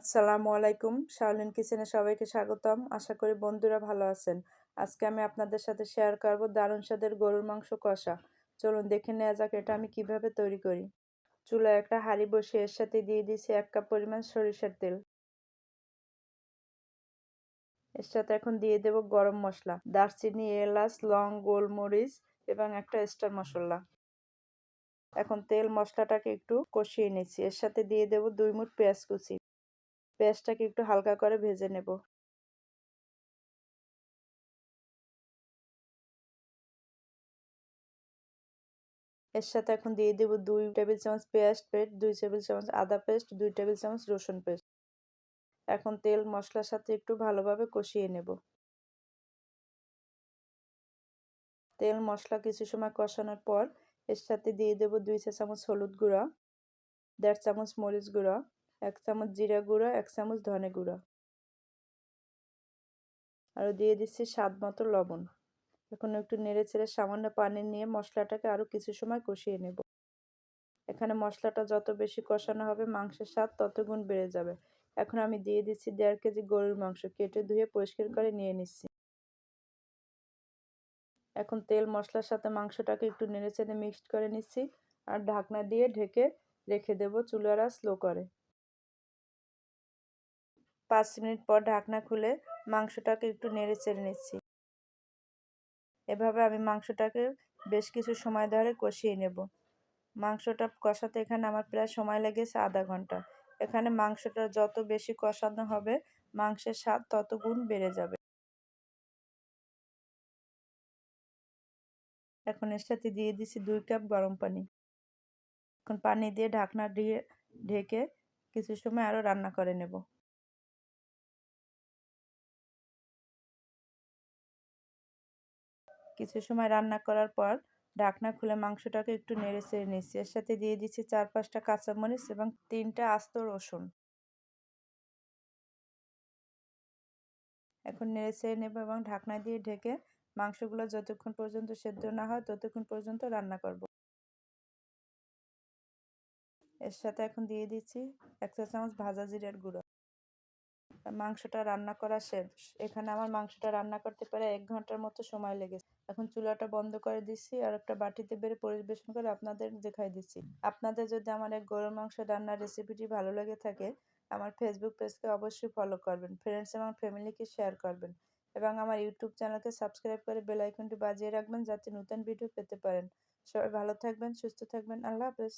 আসসালামু আলাইকুম। শাওলিন কিচেনে সবাইকে স্বাগতম। আশা করি বন্ধুরা ভালো আছেন। আজকে আমি আপনাদের সাথে শেয়ার করব দারুণ স্বাদের গরুর মাংস কষা। চলুন দেখে নেওয়া যাক এটা আমি কীভাবে তৈরি করি। চুলায় একটা হাঁড়ি বসে এর সাথে দিয়ে দিয়েছি এক কাপ পরিমাণ সরিষার তেল। এর সাথে এখন দিয়ে দেব গরম মশলা, দারচিনি, এলাচ, লং, গোলমরিচ এবং একটা স্টার মশলা। এখন তেল মশলাটাকে একটু কষিয়ে নিচ্ছি। এর সাথে দিয়ে দেব দুই মুঠ পেঁয়াজ কুচি। পেঁয়াজটাকে একটু হালকা করে ভেজে নেব। এর সাথে এখন দিয়ে দেব দুই টেবিল চামচ পেঁয়াজ পেস্ট, দুই টেবিল চামচ আদা পেস্ট, দুই টেবিল চামচ রসুন পেস্ট। এখন তেল মশলার সাথে একটু ভালোভাবে কষিয়ে নেব। তেল মশলা কিছু সময় কষানোর পর এর সাথে দিয়ে দেব দুই চা চামচ হলুদ গুঁড়া, দেড় চামচ মরিচ গুঁড়া এক চামচ জিরা গুঁড়া, এক চামচ ধনে গুঁড়া। আরও দিয়ে দিচ্ছি স্বাদ মতো লবণ। এখন একটু নেড়ে চেড়ে সামান্য পানি নিয়ে মশলাটাকে আরও কিছু সময় কষিয়ে নেব। এখানে মশলাটা যত বেশি কষানো হবে, মাংসের স্বাদ তত গুণ বেড়ে যাবে। এখন আমি দিয়ে দিচ্ছি দেড় কেজি গরুর মাংস, কেটে ধুয়ে পরিষ্কার করে নিয়ে নিচ্ছি। এখন তেল, মশলার সাথে মাংসটাকে একটু নেড়ে চেড়ে মিক্সড করে নিচ্ছি। আর ঢাকনা দিয়ে ঢেকে রেখে দেব চুলারা স্লো করে। পাঁচ মিনিট পর ঢাকনা খুলে মাংসটাকে একটু নেড়ে চেড়ে নিচ্ছি। এভাবে আমি মাংসটাকে বেশ কিছু সময় ধরে কষিয়ে নেব। মাংসটা কষাতে এখানে আমার প্রায় সময় লেগেছে আধা ঘণ্টা। এখানে মাংসটা যত বেশি কষানো হবে, মাংসের স্বাদ তত গুণ বেড়ে যাবে। এখন এর সাথে দিয়ে দিছি দুই কাপ গরম পানি। এখন পানি দিয়ে ঢাকনা দিয়ে ঢেকে কিছু সময় আরও রান্না করে নেব। কিছু সময় রান্না করার পর ঢাকনা খুলে মাংসটাকে একটু নেড়ে চেড়ে নিচ্ছি। এর সাথে দিয়ে দিচ্ছি চার পাঁচটা কাঁচামরিচ এবং তিনটা আস্ত রসুন। এখন নেড়ে চেড়ে নেব এবং ঢাকনা দিয়ে ঢেকে মাংসগুলো যতক্ষণ পর্যন্ত সেদ্ধ না হয় ততক্ষণ পর্যন্ত রান্না করব। এর সাথে এখন দিয়ে দিচ্ছি এক চা চামচ ভাজা জিরার গুঁড়ো। মাংসটা রান্না করা শেষ। এখানে আমার মাংসটা রান্না করতে পারে এক ঘণ্টার মতো সময় লেগেছে। এখন চুলাটা বন্ধ করে দিচ্ছি আর একটা বাটিতে বেড়ে পরিবেশন করে আপনাদের দেখাই দিচ্ছি। আপনাদের যদি আমার এক গরুর মাংস রান্নার রেসিপিটি ভালো লেগে থাকে, আমার ফেসবুক পেজকে অবশ্যই ফলো করবেন ফ্রেন্ডস এবং ফ্যামিলিকে শেয়ার করবেন এবং আমার ইউটিউব চ্যানেলকে সাবস্ক্রাইব করে বেল আইকনটি বাজিয়ে রাখবেন যাতে নতুন ভিডিও পেতে পারেন। সবাই ভালো থাকবেন, সুস্থ থাকবেন, আল্লাহ হাফেজ।